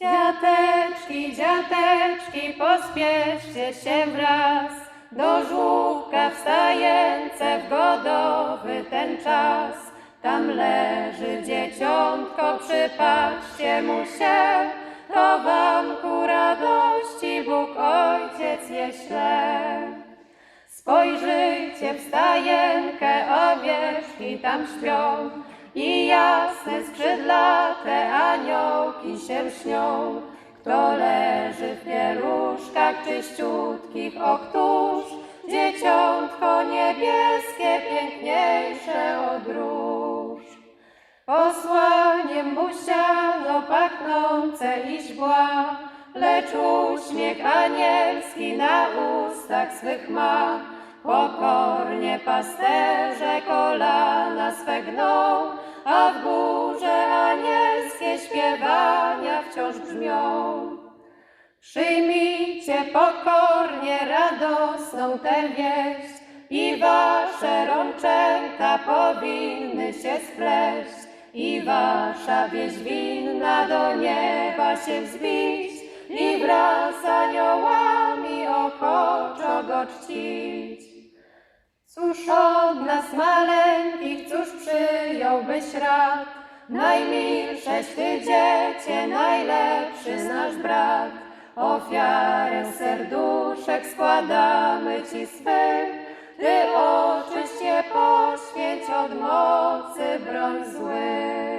Dziateczki, dziateczki, pospieszcie się wraz, do żłóbka wstające w godowy ten czas. Tam leży dzieciątko, przypatrzcie mu się, to wam ku radości Bóg Ojciec je śle. Spojrzyjcie w stajenkę, owieczki tam śpią i jasne aniołki się śnią. Kto leży w pieluszkach czyściutkich, o któż dzieciątko niebieskie, piękniejsze od róż. Posłaniem busiano pachnące i źbła, lecz uśmiech anielski na ustach swych ma. Pokornie pasterze kolana swe gną, a w górze wciąż brzmią. Przyjmijcie pokornie radosną tę wieść i wasze rączęta powinny się spleść i wasza wieść winna do nieba się wzbić i wraz z aniołami ochoczo go czcić. Cóż od nas maleńkich, cóż przyjąłbyś rad? Najmilsze ty dziecię, nasz brat. Ofiarę serduszek składamy ci swych, ty oczyść je poświęć od mocy broń złych.